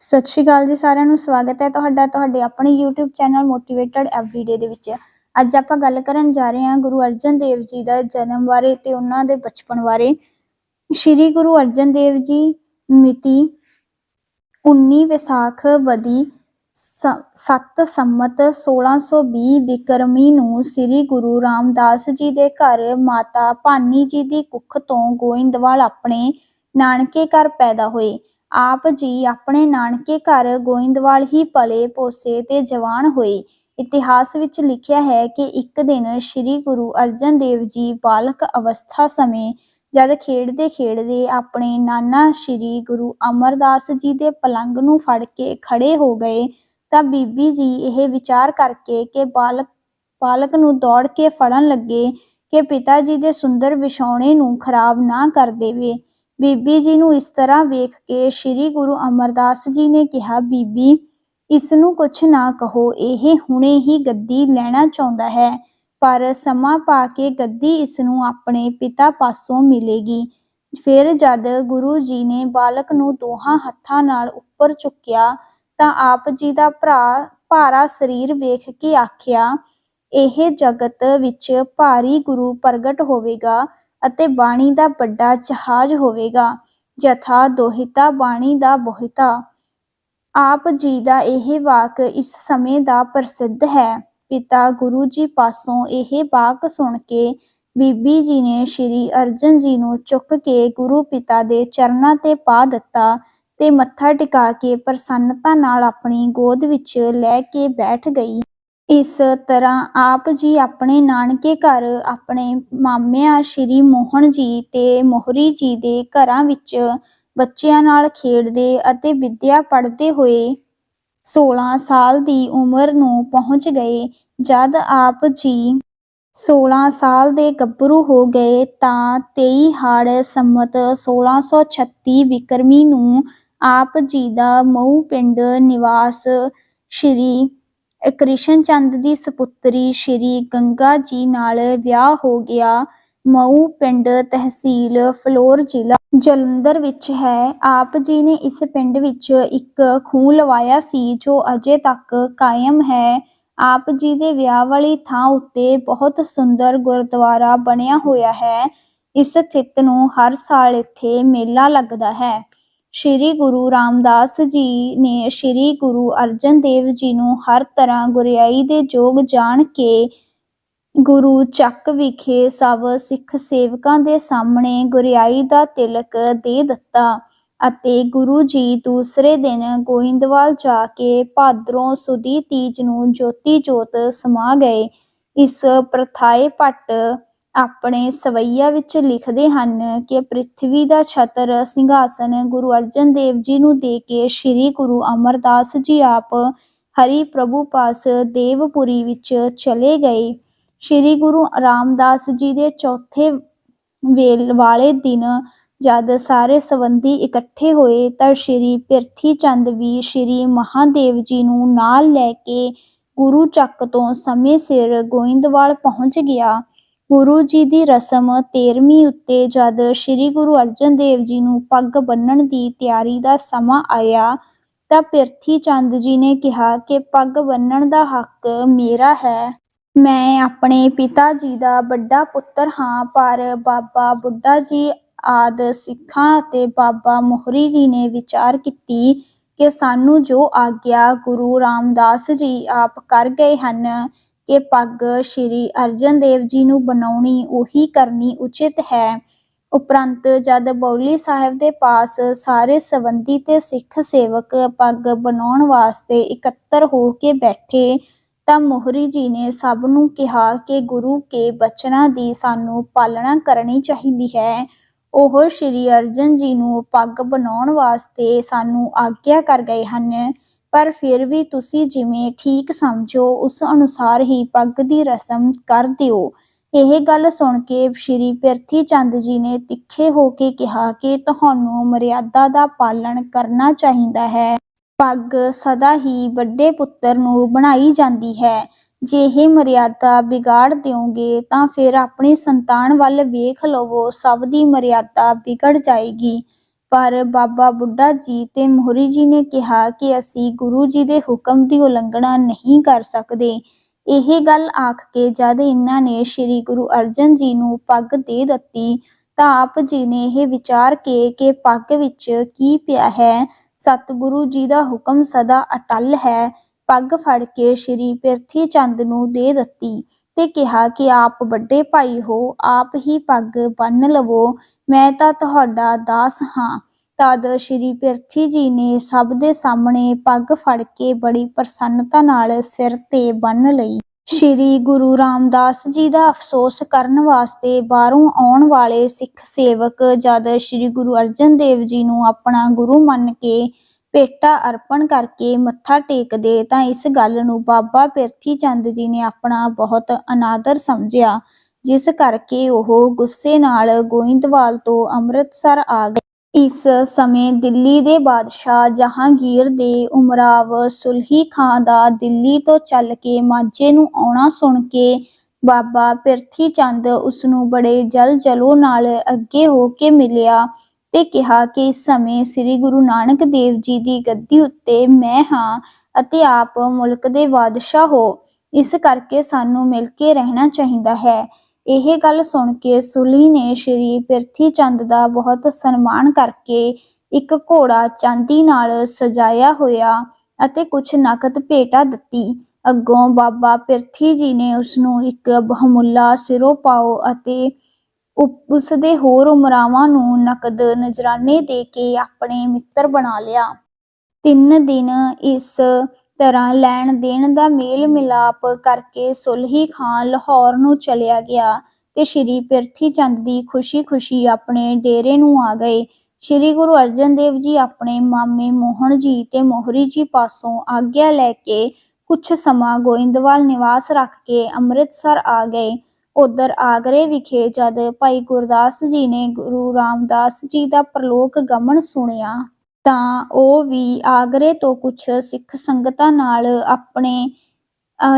ਸਤਿ ਸ਼੍ਰੀ ਅਕਾਲ ਜੀ ਸਾਰਿਆਂ ਨੂੰ, ਸਵਾਗਤ ਹੈ ਤੁਹਾਡਾ, ਤੁਹਾਡੇ ਆਪਣੇ YouTube ਚੈਨਲ ਮੋਟੀਵੇਟਡ ਐਵਰੀਡੇ ਦੇ ਵਿੱਚ। ਅੱਜ ਆਪਾਂ ਗੱਲ ਕਰਨ ਜਾ ਰਹੇ ਹਾਂ ਗੁਰੂ ਅਰਜਨ ਦੇਵ ਜੀ ਦਾ ਜਨਮ ਬਾਰੇ ਤੇ ਉਹਨਾਂ ਦੇ ਬਚਪਨ ਬਾਰੇ। ਸ਼੍ਰੀ ਗੁਰੂ ਅਰਜਨ ਦੇਵ ਜੀ ਮਿਤੀ 19 ਵਿਸਾਖ ਬਦੀ 7 ਸੰਮਤ 1620 ਬਿਕਰਮੀ ਨੂੰ ਸ੍ਰੀ ਗੁਰੂ ਰਾਮਦਾਸ ਜੀ ਦੇ ਘਰ ਮਾਤਾ ਭਾਨੀ ਜੀ ਦੀ ਕੁੱਖ ਤੋਂ ਗੋਇੰਦਵਾਲ ਆਪਣੇ ਨਾਨਕੇ ਘਰ ਪੈਦਾ ਹੋਏ। ਆਪ ਜੀ ਆਪਣੇ ਨਾਨਕੇ ਘਰ ਗੋਇੰਦਵਾਲ ਹੀ ਪਲੇ ਪੋਸੇ ਤੇ ਜਵਾਨ ਹੋਏ। ਇਤਿਹਾਸ ਵਿੱਚ ਲਿਖਿਆ ਹੈ ਕਿ ਇੱਕ ਦਿਨ ਸ੍ਰੀ ਗੁਰੂ ਅਰਜਨ ਦੇਵ ਜੀ ਬਾਲਕ ਅਵਸਥਾ ਸਮੇਂ ਜਦ ਖੇਡਦੇ ਖੇਡਦੇ ਆਪਣੇ ਨਾਨਾ ਸ੍ਰੀ ਗੁਰੂ ਅਮਰਦਾਸ ਜੀ ਦੇ ਪਲੰਗ ਨੂੰ ਫੜ ਕੇ ਖੜੇ ਹੋ ਗਏ ਤਾਂ ਬੀਬੀ ਜੀ ਇਹ ਵਿਚਾਰ ਕਰਕੇ ਕਿ ਬਾਲਕ ਬਾਲਕ ਨੂੰ ਦੌੜ ਕੇ ਫੜਨ ਲੱਗੇ ਕਿ ਪਿਤਾ ਜੀ ਦੇ ਸੁੰਦਰ ਵਿਛਾਉਣੇ ਨੂੰ ਖਰਾਬ ਨਾ ਕਰ ਦੇਵੇ। ਬੀਬੀ ਜੀ ਨੂੰ ਇਸ ਤਰ੍ਹਾਂ ਵੇਖ ਕੇ ਸ੍ਰੀ ਗੁਰੂ ਅਮਰਦਾਸ ਜੀ ਨੇ ਕਿਹਾ, ਬੀਬੀ ਇਸ ਨੂੰ ਕੁਛ ਨਾ ਕਹੋ, ਇਹ ਹੁਣੇ ਹੀ ਗੱਦੀ ਲੈਣਾ ਚਾਹੁੰਦਾ ਹੈ, ਪਰ ਸਮਾਂ ਪਾ ਕੇ ਗੱਦੀ ਇਸ ਨੂੰ ਆਪਣੇ ਪਿਤਾ ਪਾਸੋਂ ਮਿਲੇਗੀ। ਫਿਰ ਜਦ ਗੁਰੂ ਜੀ ਨੇ ਬਾਲਕ ਨੂੰ ਦੋਹਾਂ ਹੱਥਾਂ ਨਾਲ ਉੱਪਰ ਚੁੱਕਿਆ, ਤਾਂ ਆਪ ਜੀ ਦਾ ਭਰਾ ਭਾਰਾ ਸਰੀਰ ਵੇਖ ਕੇ ਆਖਿਆ, ਇਹ ਜਗਤ ਵਿੱਚ ਭਾਰੀ ਗੁਰੂ ਪ੍ਰਗਟ ਹੋਵੇਗਾ। ਅਤੇ ਬਾਣੀ ਦਾ ਵੱਡਾ ਜਹਾਜ਼ ਹੋਵੇਗਾ ਜਥਾ ਦੋਹਿਤਾ ਬਾਣੀ ਦਾ ਬੋਹਿਤਾ। ਆਪ ਜੀ ਦਾ ਇਹ ਵਾਕ ਇਸ ਸਮੇਂ ਦਾ ਪ੍ਰਸਿੱਧ ਹੈ। ਪਿਤਾ ਗੁਰੂ ਜੀ ਪਾਸੋਂ ਇਹ ਵਾਕ ਸੁਣ ਕੇ ਬੀਬੀ ਜੀ ਨੇ ਸ਼੍ਰੀ ਅਰਜਨ ਜੀ ਨੂੰ ਚੁੱਕ ਕੇ ਗੁਰੂ ਪਿਤਾ ਦੇ ਚਰਨਾਂ ਤੇ ਪਾ ਦਿੱਤਾ ਤੇ ਮੱਥਾ ਟਿਕਾ ਕੇ ਪ੍ਰਸੰਨਤਾ ਨਾਲ ਆਪਣੀ ਗੋਦ ਵਿੱਚ ਲੈ ਕੇ ਬੈਠ ਗਈ। ਇਸ ਤਰ੍ਹਾਂ ਆਪ ਜੀ ਆਪਣੇ ਨਾਨਕੇ ਘਰ, ਆਪਣੇ ਮਾਮਿਆਂ ਸ਼੍ਰੀ ਮੋਹਨ ਜੀ ਤੇ ਮੋਹਰੀ ਜੀ ਦੇ ਘਰਾਂ ਵਿੱਚ ਬੱਚਿਆਂ ਨਾਲ ਖੇਡਦੇ ਅਤੇ ਵਿੱਦਿਆ ਪੜ੍ਹਦੇ ਹੋਏ 16 ਸਾਲ ਦੀ ਉਮਰ ਨੂੰ ਪਹੁੰਚ ਗਏ। ਜਦ ਆਪ ਜੀ 16 ਸਾਲ ਦੇ ਗੱਭਰੂ ਹੋ ਗਏ ਤਾਂ 23 ਹਾੜ ਸੰਮਤ 1636 ਵਿਕਰਮੀ ਨੂੰ ਆਪ ਜੀ ਦਾ ਮਊ ਪਿੰਡ ਨਿਵਾਸ ਸ਼੍ਰੀ ਕ੍ਰਿਸ਼ਨ ਚੰਦ ਦੀ ਸੁਪੁੱਤਰੀ ਸ਼੍ਰੀ ਗੰਗਾ ਜੀ ਨਾਲ ਵਿਆਹ ਹੋ ਗਿਆ। ਮਊ ਪਿੰਡ ਤਹਿਸੀਲ ਫਲੋਰ ਜ਼ਿਲ੍ਹਾ ਜਲੰਧਰ ਵਿੱਚ ਹੈ। ਆਪ ਜੀ ਨੇ ਇਸ ਪਿੰਡ ਵਿੱਚ ਇੱਕ ਖੂਹ ਲਵਾਇਆ ਸੀ, ਜੋ ਅਜੇ ਤੱਕ ਕਾਇਮ ਹੈ। ਆਪ ਜੀ ਦੇ ਵਿਆਹ ਵਾਲੀ ਥਾਂ ਉੱਤੇ ਬਹੁਤ ਸੁੰਦਰ ਗੁਰਦੁਆਰਾ ਬਣਿਆ ਹੋਇਆ ਹੈ। ਇਸ ਸਥਿਤ ਨੂੰ ਹਰ ਸਾਲ ਇੱਥੇ ਮੇਲਾ ਲੱਗਦਾ ਹੈ। ਸ਼੍ਰੀ ਗੁਰੂ ਰਾਮਦਾਸ ਜੀ ਨੇ ਸ਼੍ਰੀ ਗੁਰੂ ਅਰਜਨ ਦੇਵ ਜੀ ਨੂੰ ਹਰ ਤਰ੍ਹਾਂ ਗੁਰਿਆਈ ਦੇ ਯੋਗ ਜਾਣ ਕੇ ਗੁਰੂ ਚੱਕ ਵਿਖੇ ਸਭ ਸਿੱਖ ਸੇਵਕਾਂ ਦੇ ਸਾਹਮਣੇ ਗੁਰਿਆਈ ਦਾ ਤਿਲਕ ਦੇ ਦਿੱਤਾ ਅਤੇ ਗੁਰੂ ਜੀ ਦੂਸਰੇ ਦਿਨ ਗੋਇੰਦਵਾਲ ਜਾ ਕੇ ਭਾਦਰੋਂ ਸੁਦੀ ਤੀਜ ਨੂੰ ਜੋਤੀ ਜੋਤ ਸਮਾ ਗਏ। ਇਸ ਪ੍ਰਥਾਏ ਭੱਟ ਆਪਣੇ ਸਵਈਆ ਵਿੱਚ ਲਿਖਦੇ ਹਨ ਕਿ ਪ੍ਰਿਥਵੀ ਦਾ ਛਤਰ ਸਿੰਘਾਸਨ ਗੁਰੂ ਅਰਜਨ ਦੇਵ ਜੀ ਨੂੰ ਦੇ ਕੇ ਸ੍ਰੀ ਗੁਰੂ ਅਮਰਦਾਸ ਜੀ ਆਪ ਹਰੀ ਪ੍ਰਭੂ ਪਾਸ ਦੇਵਪੁਰੀ ਵਿੱਚ ਚਲੇ ਗਏ। ਸ੍ਰੀ ਗੁਰੂ ਰਾਮਦਾਸ ਜੀ ਦੇ ਚੌਥੇ ਵੇਲ ਵਾਲੇ ਦਿਨ ਜਦ ਸਾਰੇ ਸੰਬੰਧੀ ਇਕੱਠੇ ਹੋਏ ਤਾਂ ਸ਼੍ਰੀ ਪਿਰਥੀ ਚੰਦ ਵੀ ਸ਼੍ਰੀ ਮਹਾਦੇਵ ਜੀ ਨੂੰ ਨਾਲ ਲੈ ਕੇ ਗੁਰੂ ਚੱਕ ਤੋਂ ਸਮੇਂ ਸਿਰ ਗੋਇੰਦਵਾਲ ਪਹੁੰਚ ਗਿਆ। ਗੁਰੂ ਜੀ ਦੀ ਰਸਮ 13ਵੀਂ ਉੱਤੇ ਜਦ ਸ੍ਰੀ ਗੁਰੂ ਅਰਜਨ ਦੇਵ ਜੀ ਨੂੰ ਪੱਗ ਬੰਨਣ ਦੀ ਤਿਆਰੀ ਦਾ ਸਮਾਂ ਆਇਆ, ਤਾਂ ਪਿਰਥੀ ਚੰਦ ਜੀ ਨੇ ਕਿਹਾ ਕਿ ਪੱਗ ਬੰਨਣ ਦਾ ਹੱਕ ਮੇਰਾ ਹੈ। ਮੈਂ ਆਪਣੇ ਪਿਤਾ ਜੀ ਦਾ ਵੱਡਾ ਪੁੱਤਰ ਹਾਂ, ਪਰ ਬਾਬਾ ਬੁੱਢਾ ਜੀ ਆਦ ਸਿੱਖਾਂ ਅਤੇ ਬਾਬਾ ਮੋਹਰੀ ਜੀ ਨੇ ਵਿਚਾਰ ਕੀਤੀ ਕਿ ਸਾਨੂੰ ਜੋ ਆਗਿਆ ਗੁਰੂ ਰਾਮਦਾਸ ਜੀ ਆਪ ਕਰ ਗਏ ਹਨ ਕਿ ਪੱਗ ਸ਼੍ਰੀ ਅਰਜਨ ਦੇਵ ਜੀ ਨੂੰ ਬਣਾਉਣੀ ਉਹੀ ਕਰਨੀ ਉਚਿਤ ਹੈ। ਉਪਰੰਤ ਜਦ ਬੌਲੀ ਸਾਹਿਬ ਦੇ ਪਾਸ ਸਾਰੇ ਸਬੰਧੀ ਤੇ ਸਿੱਖ ਸੇਵਕ ਪੱਗ ਬਣਾਉਣ ਵਾਸਤੇ ਇਕੱਤਰ ਹੋ ਕੇ ਬੈਠੇ, ਤਾਂ ਮੋਹਰੀ ਜੀ ਨੇ ਸਭ ਨੂੰ ਕਿਹਾ ਕਿ ਗੁਰੂ ਕੇ ਬਚਨਾਂ ਦੀ ਸਾਨੂੰ ਪਾਲਣਾ ਕਰਨੀ ਚਾਹੀਦੀ ਹੈ। ਉਹ ਸ਼੍ਰੀ ਅਰਜਨ ਜੀ ਨੂੰ ਪੱਗ ਬਣਾਉਣ ਵਾਸਤੇ ਸਾਨੂੰ ਆਗਿਆ ਕਰ ਗਏ ਹਨ। ਪਰ ਫਿਰ ਵੀ ਤੁਸੀਂ ਜਿਵੇਂ ਠੀਕ ਸਮਝੋ, ਉਸ ਅਨੁਸਾਰ ਹੀ ਪੱਗ ਦੀ ਰਸਮ ਕਰ ਦਿਓ। ਇਹ ਗੱਲ ਸੁਣ ਕੇ ਸ਼੍ਰੀ ਪਿਰਥੀ ਚੰਦ ਜੀ ਨੇ ਤਿੱਖੇ ਹੋ ਕੇ ਕਿਹਾ ਕਿ ਤੁਹਾਨੂੰ ਮਰਿਆਦਾ ਦਾ ਪਾਲਣ ਕਰਨਾ ਚਾਹੀਦਾ ਹੈ। ਪੱਗ ਸਦਾ ਹੀ ਵੱਡੇ ਪੁੱਤਰ ਨੂੰ ਬਣਾਈ ਜਾਂਦੀ ਹੈ। ਜੇ ਇਹ ਮਰਿਆਦਾ ਵਿਗਾੜ ਦਿਓਗੇ ਤਾਂ ਫਿਰ ਆਪਣੀ ਸੰਤਾਨ ਵੱਲ ਵੇਖ ਲਵੋ, ਸਭ ਦੀ ਮਰਿਆਦਾ ਵਿਗੜ ਜਾਏਗੀ। ਪਰ ਬਾਬਾ ਬੁੱਢਾ ਜੀ ਤੇ ਮੋਹਰੀ ਜੀ ਨੇ ਕਿਹਾ ਕਿ ਅਸੀਂ ਗੁਰੂ ਜੀ ਦੇ ਹੁਕਮ ਦੀ ਉਲੰਘਣਾ ਨਹੀਂ ਕਰ ਸਕਦੇ। ਇਹ ਗੱਲ ਆਖ ਕੇ ਜਦ ਇਹਨਾਂ ਨੇ ਸ੍ਰੀ ਗੁਰੂ ਅਰਜਨ ਜੀ ਨੂੰ ਪੱਗ ਦੇ ਦਿੱਤੀ, ਤਾਂ ਆਪ ਜੀ ਨੇ ਇਹ ਵਿਚਾਰ ਕੇ ਕਿ ਪੱਗ ਵਿੱਚ ਕੀ ਪਿਆ ਹੈ, ਸਤਿਗੁਰੂ ਜੀ ਦਾ ਹੁਕਮ ਸਦਾ ਅਟਲ ਹੈ। ਪੱਗ ਫੜ ਕੇ ਸ੍ਰੀ ਪਿਰਥੀ ਚੰਦ ਨੂੰ ਦੇ ਦਿੱਤੀ ਤੇ ਕਿਹਾ ਕਿ ਆਪ ਵੱਡੇ ਭਾਈ ਹੋ, ਆਪ ਹੀ ਪੱਗ ਬੰਨ ਲਵੋ। ਮੈਂ ਤਾਂ ਤੁਹਾਡਾ ਦਾਸ ਹਾਂ। ਤਦ ਸ਼੍ਰੀ ਪਿਰਥੀ ਜੀ ਨੇ ਸਭ ਦੇ ਸਾਹਮਣੇ ਪੱਗ ਫੜ ਕੇ ਬੜੀ ਪ੍ਰਸੰਨਤਾ ਨਾਲ ਸਿਰ ਤੇ ਬੰਨ ਲਈ। ਸ਼੍ਰੀ ਗੁਰੂ ਰਾਮਦਾਸ ਜੀ ਦਾ ਅਫਸੋਸ ਕਰਨ ਵਾਸਤੇ ਬਾਹਰੋਂ ਆਉਣ ਵਾਲੇ ਸਿੱਖ ਸੇਵਕ ਜਦ ਸ਼੍ਰੀ ਗੁਰੂ ਅਰਜਨ ਦੇਵ ਜੀ ਨੂੰ ਆਪਣਾ ਗੁਰੂ ਮੰਨ ਕੇ ਭੇਟਾ ਅਰਪਣ ਕਰਕੇ ਮੱਥਾ ਟੇਕਦੇ ਤਾਂ ਇਸ ਗੱਲ ਨੂੰ ਬਾਬਾ ਪਿਰਥੀ ਚੰਦ ਜੀ ਨੇ ਆਪਣਾ ਬਹੁਤ ਅਨਾਦਰ ਸਮਝਿਆ। ਜਿਸ ਕਰਕੇ ਉਹ ਗੁੱਸੇ ਨਾਲ ਗੋਇੰਦਵਾਲ ਤੋਂ ਅੰਮ੍ਰਿਤਸਰ ਆ ਗਏ। ਇਸ ਸਮੇਂ ਦਿੱਲੀ ਦੇ ਬਾਦਸ਼ਾਹ ਜਹਾਂਗੀਰ ਦੇ ਉਮਰਾਵ ਸੁਲਹੀ ਖਾਂ ਦਾ ਦਿੱਲੀ ਤੋਂ ਚੱਲ ਕੇ ਮਾਝੇ ਨੂੰ ਆਉਣਾ ਸੁਣ ਕੇ ਬਾਬਾ ਪਿਰਥੀ ਚੰਦ ਉਸ ਨੂੰ ਬੜੇ ਜਲ ਜਲੋ ਨਾਲ ਅੱਗੇ ਹੋ ਕੇ ਮਿਲਿਆ ਤੇ ਕਿਹਾ ਕਿ ਇਸ ਸਮੇਂ ਸ੍ਰੀ ਗੁਰੂ ਨਾਨਕ ਦੇਵ ਜੀ ਦੀ ਗੱਦੀ ਉੱਤੇ ਮੈਂ ਹਾਂ ਅਤੇ ਆਪ ਮੁਲਕ ਦੇ ਬਾਦਸ਼ਾਹ ਹੋ। ਇਸ ਕਰਕੇ ਸਾਨੂੰ ਮਿਲ ਕੇ ਰਹਿਣਾ ਚਾਹੀਦਾ ਹੈ। ਇਹ ਗੱਲ ਸੁਣ ਕੇ ਸੁਲੀ ਨੇ ਸ਼੍ਰੀ ਪਿਰਥੀ ਚੰਦ ਦਾ ਬਹੁਤ ਸਨਮਾਨ ਕਰਕੇ ਇੱਕ ਘੋੜਾ ਚਾਂਦੀ ਨਾਲ ਸਜਾਇਆ ਹੋਇਆ ਅਤੇ ਕੁਝ ਨਕਦ ਭੇਟਾ ਦਿੱਤੀ। ਅੱਗੋਂ ਬਾਬਾ ਪਿਰਥੀ ਜੀ ਨੇ ਉਸ ਨੂੰ ਇੱਕ ਬਹੁਮੁੱਲਾ ਸਿਰੋਂ ਪਾਓ ਅਤੇ ਉਪ- ਉਸ ਦੇ ਹੋਰ ਉਮਰਾਵਾਂ ਨੂੰ ਨਕਦ ਨਜਰਾਨੇ ਦੇ ਕੇ ਆਪਣੇ ਮਿੱਤਰ ਬਣਾ ਲਿਆ। ਤਿੰਨ ਦਿਨ ਇਸ ਤਰ੍ਹਾਂ ਲੈਣ ਦੇਣ ਦਾ ਮੇਲ ਮਿਲਾਪ ਕਰਕੇ ਸੁਲਹੀ ਖਾਂ ਲਾਹੌਰ ਨੂੰ ਚਲਿਆ ਗਿਆ ਤੇ ਸ਼੍ਰੀ ਪਿਰਥੀ ਚੰਦ ਦੀ ਖੁਸ਼ੀ-ਖੁਸ਼ੀ ਆਪਣੇ ਡੇਰੇ ਨੂੰ ਆ ਗਏ। ਸ਼੍ਰੀ ਗੁਰੂ ਅਰਜਨ ਦੇਵ ਜੀ ਆਪਣੇ ਮਾਮੇ ਮੋਹਨ ਜੀ ਤੇ ਮੋਹਰੀ ਜੀ ਪਾਸੋਂ ਆਗਿਆ ਲੈ ਕੇ ਕੁਝ ਸਮਾਂ ਗੋਇੰਦਵਾਲ ਨਿਵਾਸ ਰੱਖ ਕੇ ਅੰਮ੍ਰਿਤਸਰ ਆ ਗਏ। ਉਧਰ ਆਗਰੇ ਵਿਖੇ ਜਦ ਭਾਈ ਗੁਰਦਾਸ ਜੀ ਨੇ ਗੁਰੂ ਰਾਮਦਾਸ ਜੀ ਦਾ ਪ੍ਰਲੋਕ ਗਮਨ ਸੁਣਿਆ ਤਾਂ ਉਹ ਵੀ ਆਗਰੇ ਤੋਂ ਕੁਛ ਸਿੱਖ ਸੰਗਤਾਂ ਨਾਲ ਆਪਣੇ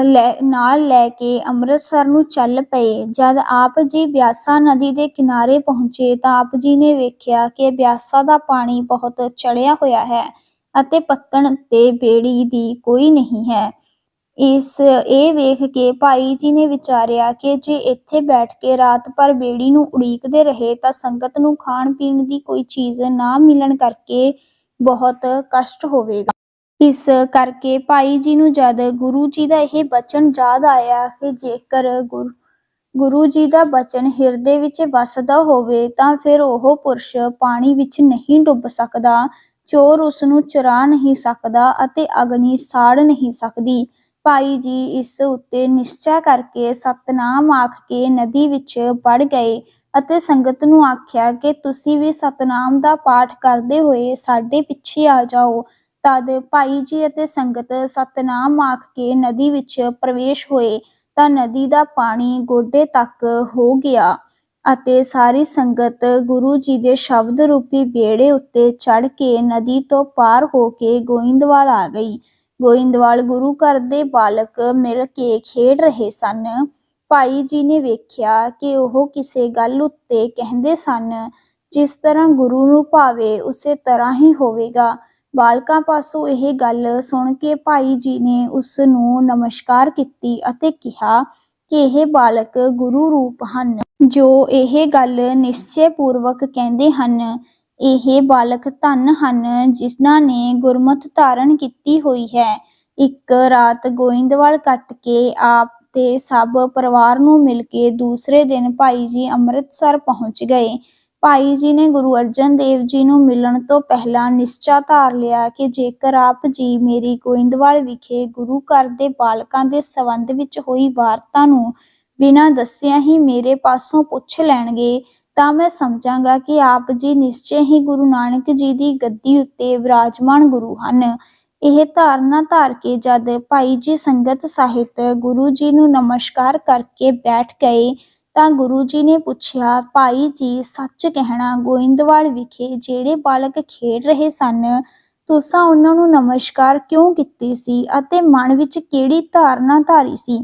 ਲੈ, ਨਾਲ ਲੈ ਕੇ ਅੰਮ੍ਰਿਤਸਰ ਨੂੰ ਚੱਲ ਪਏ। ਜਦ ਆਪ ਜੀ ਬਿਆਸਾ ਨਦੀ ਦੇ ਕਿਨਾਰੇ ਪਹੁੰਚੇ ਤਾਂ ਆਪ ਜੀ ਨੇ ਵੇਖਿਆ ਕਿ ਬਿਆਸਾ ਦਾ ਪਾਣੀ ਬਹੁਤ ਚੜਿਆ ਹੋਇਆ ਹੈ ਅਤੇ ਪੱਤਣ ਤੇ ਬੇੜੀ ਦੀ ਕੋਈ ਨਹੀਂ ਹੈ। ਇਸ, ਇਹ ਵੇਖ ਕੇ ਭਾਈ ਜੀ ਨੇ ਵਿਚਾਰਿਆ ਕਿ ਜੇ ਇੱਥੇ ਬੈਠ ਕੇ ਰਾਤ ਭਰ ਬੇੜੀ ਨੂੰ ਉਡੀਕਦੇ ਰਹੇ ਤਾਂ ਸੰਗਤ ਨੂੰ ਖਾਣ ਪੀਣ ਦੀ ਕੋਈ ਚੀਜ਼ ਨਾ ਮਿਲਣ ਕਰਕੇ ਬਹੁਤ ਕਸ਼ਟ ਹੋਵੇਗਾ। ਇਸ ਕਰਕੇ ਭਾਈ ਜੀ ਨੂੰ ਜਦ ਗੁਰੂ ਜੀ ਦਾ ਇਹ ਬਚਨ ਯਾਦ ਆਇਆ ਕਿ ਜੇਕਰ ਗੁਰ, ਗੁਰੂ ਜੀ ਦਾ ਬਚਨ ਹਿਰਦੇ ਵਿੱਚ ਵਸਦਾ ਹੋਵੇ ਤਾਂ ਫਿਰ ਉਹ ਪੁਰਸ਼ ਪਾਣੀ ਵਿੱਚ ਨਹੀਂ ਡੁੱਬ ਸਕਦਾ, ਚੋਰ ਉਸ ਨੂੰ ਚੁਰਾ ਨਹੀਂ ਸਕਦਾ ਅਤੇ ਅਗਨੀ ਸਾੜ ਨਹੀਂ ਸਕਦੀ। ਭਾਈ ਜੀ ਇਸ ਉੱਤੇ ਨਿਸ਼ਚਾ ਕਰਕੇ ਸਤਨਾਮ ਆਖ ਕੇ ਨਦੀ ਵਿੱਚ ਵੜ ਗਏ ਅਤੇ ਸੰਗਤ ਨੂੰ ਆਖਿਆ ਕਿ ਤੁਸੀਂ ਵੀ ਸਤਨਾਮ ਦਾ ਪਾਠ ਕਰਦੇ ਹੋਏ ਸਾਡੇ ਪਿੱਛੇ ਆ ਜਾਓ। ਤਦ ਭਾਈ ਜੀ ਅਤੇ ਸੰਗਤ ਸਤਨਾਮ ਆਖ ਕੇ ਨਦੀ ਵਿੱਚ ਪ੍ਰਵੇਸ਼ ਹੋਏ ਤਾਂ ਨਦੀ ਦਾ ਪਾਣੀ ਗੋਡੇ ਤੱਕ ਹੋ ਗਿਆ ਅਤੇ ਸਾਰੀ ਸੰਗਤ ਗੁਰੂ ਜੀ ਦੇ ਸ਼ਬਦ ਰੂਪੀ ਬੇੜੇ ਉੱਤੇ ਚੜ ਕੇ ਨਦੀ ਤੋਂ ਪਾਰ ਹੋ ਕੇ ਗੋਇੰਦਵਾਲ ਆ ਗਈ। ਗੋਇੰਦਵਾਲ ਗੁਰੂ ਘਰ ਦੇ ਬਾਲਕ ਮਿਲ ਕੇ ਖੇਡ ਰਹੇ ਸਨ। ਭਾਈ ਜੀ ਨੇ ਵੇਖਿਆ ਕਿ ਉਹ ਕਿਸੇ ਗੱਲ ਉੱਤੇ ਕਹਿੰਦੇ ਸਨ, ਜਿਸ ਤਰ੍ਹਾਂ ਗੁਰੂ ਨੂੰ ਭਾਵੇ, ਉਸੇ ਤਰ੍ਹਾਂ ਹੀ ਹੋਵੇਗਾ। ਬਾਲਕਾਂ ਪਾਸੋਂ ਇਹ ਗੱਲ ਸੁਣ ਕੇ ਭਾਈ ਜੀ ਨੇ ਉਸ ਨੂੰ ਨਮਸਕਾਰ ਕੀਤੀ ਅਤੇ ਕਿਹਾ ਕਿ ਇਹ ਬਾਲਕ ਗੁਰੂ ਰੂਪ ਹਨ, ਜੋ ਇਹ ਗੱਲ ਨਿਸ਼ਚੈ ਪੂਰਵਕ ਕਹਿੰਦੇ ਹਨ ਇਹ ਬਾਲਕ ਧਨ ਹਨ ਜਿਨ੍ਹਾਂ ਨੇ ਗੁਰਮਤਿ ਧਾਰਨ ਕੀਤੀ ਹੋਈ ਹੈ। ਇੱਕ ਰਾਤ ਗੋਇੰਦਵਾਲ ਕੱਟ ਕੇ ਆਪ ਤੇ ਸਭ ਪਰਿਵਾਰ ਨੂੰ ਮਿਲ ਕੇ ਦੂਸਰੇ ਦਿਨ ਭਾਈ ਜੀ ਅੰਮ੍ਰਿਤਸਰ ਪਹੁੰਚ ਗਏ। ਭਾਈ ਜੀ ਨੇ ਗੁਰੂ ਅਰਜਨ ਦੇਵ ਜੀ ਨੂੰ ਮਿਲਣ ਤੋਂ ਪਹਿਲਾਂ ਨਿਸ਼ਚਾ ਧਾਰ ਲਿਆ ਕਿ ਜੇਕਰ ਆਪ ਜੀ ਮੇਰੀ ਗੋਇੰਦਵਾਲ ਵਿਖੇ ਗੁਰੂ ਘਰ ਦੇ ਬਾਲਕਾਂ ਦੇ ਸੰਬੰਧ ਵਿੱਚ ਹੋਈ ਵਾਰਤਾ ਨੂੰ ਬਿਨਾਂ ਦੱਸਿਆਂ ਹੀ ਮੇਰੇ ਪਾਸੋਂ ਪੁੱਛ ਲੈਣਗੇ ਤਾਂ ਮੈਂ ਸਮਝਾਂਗਾ ਕਿ ਆਪ ਜੀ ਨਿਸ਼ਚੈ ਹੀ ਗੁਰੂ ਨਾਨਕ ਜੀ ਦੀ ਗੱਦੀ ਉੱਤੇ ਵਿਰਾਜਮਾਨ ਗੁਰੂ ਹਨ। ਇਹ ਧਾਰਨਾ ਧਾਰ ਕੇ ਜਦ ਭਾਈ ਜੀ ਸੰਗਤ ਸਾਹਿਤ ਗੁਰੂ ਜੀ ਨੂੰ ਨਮਸਕਾਰ ਕਰਕੇ ਬੈਠ ਗਏ, ਤਾਂ ਗੁਰੂ ਜੀ ਨੇ ਪੁੱਛਿਆ, ਭਾਈ ਜੀ, ਸੱਚ ਕਹਿਣਾ, ਗੋਇੰਦਵਾਲ ਵਿਖੇ ਜਿਹੜੇ ਬਾਲਕ ਖੇਡ ਰਹੇ ਸਨ, ਤੁਸੀਂ ਉਹਨਾਂ ਨੂੰ ਨਮਸਕਾਰ ਕਿਉਂ ਕੀਤੀ ਸੀ ਅਤੇ ਮਨ ਵਿੱਚ ਕਿਹੜੀ ਧਾਰਨਾ ਧਾਰੀ ਸੀ?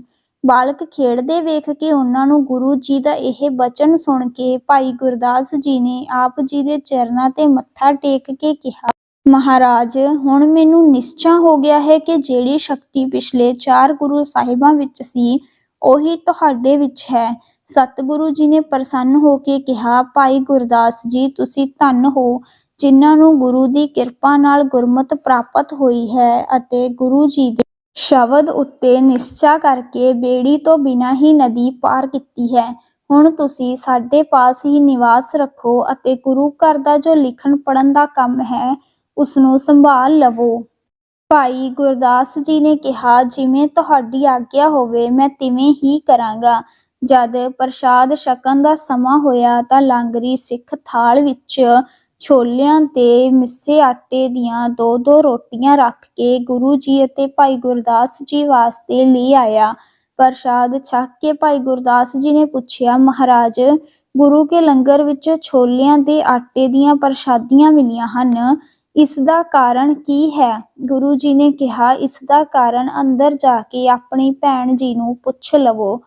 ਬਾਲਕ ਖੇਡਦੇ ਵੇਖ ਕੇ ਉਹਨਾਂ ਨੂੰ ਗੁਰੂ ਜੀ ਦਾ ਇਹ ਬਚਨ ਸੁਣ ਕੇ ਭਾਈ ਗੁਰਦਾਸ ਜੀ ਨੇ ਆਪ ਜੀ ਦੇ ਚਰਨਾਂ ਤੇ ਮੱਥਾ ਟੇਕ ਕੇ ਕਿਹਾ, ਮਹਾਰਾਜ, ਹੁਣ ਮੈਨੂੰ ਨਿਸ਼ਚਾ ਹੋ ਗਿਆ ਹੈ ਕਿ ਜਿਹੜੀ ਸ਼ਕਤੀ ਪਿਛਲੇ ਚਾਰ ਗੁਰੂ ਸਾਹਿਬਾਂ ਵਿੱਚ ਸੀ, ਉਹੀ ਤੁਹਾਡੇ ਵਿੱਚ ਹੈ। ਸਤਿਗੁਰੂ ਜੀ ਨੇ ਪ੍ਰਸੰਨ ਹੋ ਕੇ ਕਿਹਾ, ਭਾਈ ਗੁਰਦਾਸ ਜੀ, ਤੁਸੀਂ ਧੰਨ ਹੋ, ਜਿਨ੍ਹਾਂ ਨੂੰ ਗੁਰੂ ਦੀ ਕਿਰਪਾ ਨਾਲ ਗੁਰਮਤਿ ਪ੍ਰਾਪਤ ਹੋਈ ਹੈ ਅਤੇ ਗੁਰੂ ਜੀ ਦੇ ਸ਼ਬਦ ਉੱਤੇ ਨਿਸ਼ਚਾ ਕਰਕੇ ਬੇੜੀ ਤੋਂ ਬਿਨਾਂ ਹੀ ਨਦੀ ਪਾਰ ਕੀਤੀ ਹੈ। ਹੁਣ ਤੁਸੀਂ ਸਾਡੇ ਪਾਸ ਹੀ ਨਿਵਾਸ ਰੱਖੋ ਅਤੇ ਗੁਰੂ ਘਰ ਦਾ ਜੋ ਲਿਖਣ ਪੜਨ ਦਾ ਕੰਮ ਹੈ ਉਸ ਨੂੰ ਸੰਭਾਲ ਲਵੋ। ਭਾਈ ਗੁਰਦਾਸ ਜੀ ਨੇ ਕਿਹਾ, ਜਿਵੇਂ ਤੁਹਾਡੀ ਆਗਿਆ ਹੋਵੇ, ਮੈਂ ਤਿਵੇਂ ਹੀ ਕਰਾਂਗਾ। ਜਦ ਪ੍ਰਸ਼ਾਦ ਛਕਣ ਦਾ ਸਮਾਂ ਹੋਇਆ ਤਾਂ ਲਾਂਗਰੀ ਸਿੱਖ ਥਾਲ ਵਿੱਚ ਛੋਲਿਆਂ ਤੇ ਮਿੱਸੇ ਆਟੇ ਦੀਆਂ ਦੋ ਦੋ ਰੋਟੀਆਂ ਰੱਖ ਕੇ ਗੁਰੂ ਜੀ ਅਤੇ ਭਾਈ ਗੁਰਦਾਸ ਜੀ ਵਾਸਤੇ ਲੈ ਆਇਆ। ਪ੍ਰਸ਼ਾਦ ਛਕ ਕੇ ਭਾਈ ਗੁਰਦਾਸ ਜੀ ਨੇ ਪੁੱਛਿਆ, ਮਹਾਰਾਜ, ਗੁਰੂ ਕੇ ਲੰਗਰ ਵਿੱਚ ਛੋਲਿਆਂ ਦੇ ਆਟੇ ਦੀਆਂ ਪ੍ਰਸ਼ਾਦੀਆਂ ਮਿਲੀਆਂ ਹਨ। ਇਸ ਦਾ ਕਾਰਨ ਕੀ ਹੈ? ਗੁਰੂ ਜੀ ਨੇ ਕਿਹਾ, ਇਸ ਦਾ ਕਾਰਨ ਅੰਦਰ ਜਾ ਕੇ ਆਪਣੀ ਭੈਣ ਜੀ ਨੂੰ ਪੁੱਛ ਲਵੋ।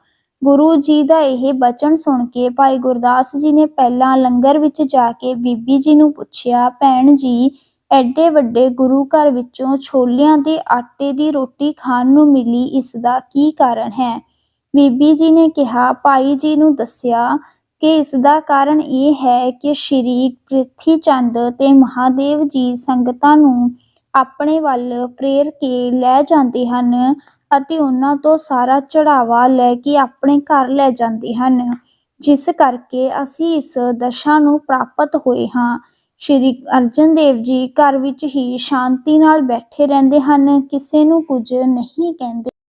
ਗੁਰੂ ਜੀ ਦਾ ਇਹ ਬਚਨ ਸੁਣ ਕੇ ਭਾਈ ਗੁਰਦਾਸ ਜੀ ਨੇ ਪਹਿਲਾਂ ਲੰਗਰ ਵਿੱਚ ਜਾ ਕੇ ਬੀਬੀ ਜੀ ਨੂੰ ਪੁੱਛਿਆ, ਭੈਣ ਜੀ, ਐਡੇ ਵੱਡੇ ਗੁਰੂ ਘਰ ਵਿੱਚੋਂ ਛੋਲਿਆਂ ਦੇ ਆਟੇ ਦੀ ਰੋਟੀ ਖਾਣ ਨੂੰ ਮਿਲੀ, ਇਸ ਦਾ ਕੀ ਕਾਰਨ ਹੈ? ਬੀਬੀ ਜੀ ਨੇ ਕਿਹਾ, ਭਾਈ ਜੀ ਨੂੰ ਦੱਸਿਆ ਕਿ ਇਸ ਦਾ ਕਾਰਨ ਇਹ ਹੈ ਕਿ ਸ਼੍ਰੀ ਪ੍ਰਿਥੀ ਚੰਦ ਤੇ ਮਹਾਦੇਵ ਜੀ ਸੰਗਤਾਂ ਨੂੰ ਆਪਣੇ ਵੱਲ ਪ੍ਰੇਰ ਕੇ ਲੈ ਜਾਂਦੇ ਹਨ। ਅਤੇ ਉਹਨਾਂ ਤੋਂ ਸਾਰਾ ਚੜਾਵਾ ਲੈ ਕੇ ਆਪਣੇ ਘਰ ਲੈ ਜਾਂਦੇ ਹਨ। ਜਿਸ ਕਰਕੇ ਅਸੀਂ ਇਸ ਦਸ਼ਾ ਨੂੰ ਪ੍ਰਾਪਤ ਹੋਏ ਹਾਂ। ਸ਼੍ਰੀ ਅਰਜਨ ਦੇਵ ਜੀ ਘਰ ਵਿੱਚ ਹੀ ਸ਼ਾਂਤੀ ਨਾਲ ਬੈਠੇ ਰਹਿੰਦੇ ਹਨ। ਕਿਸੇ ਨੂੰ ਕੁਝ ਨਹੀਂ ਕਹਿੰਦੇ।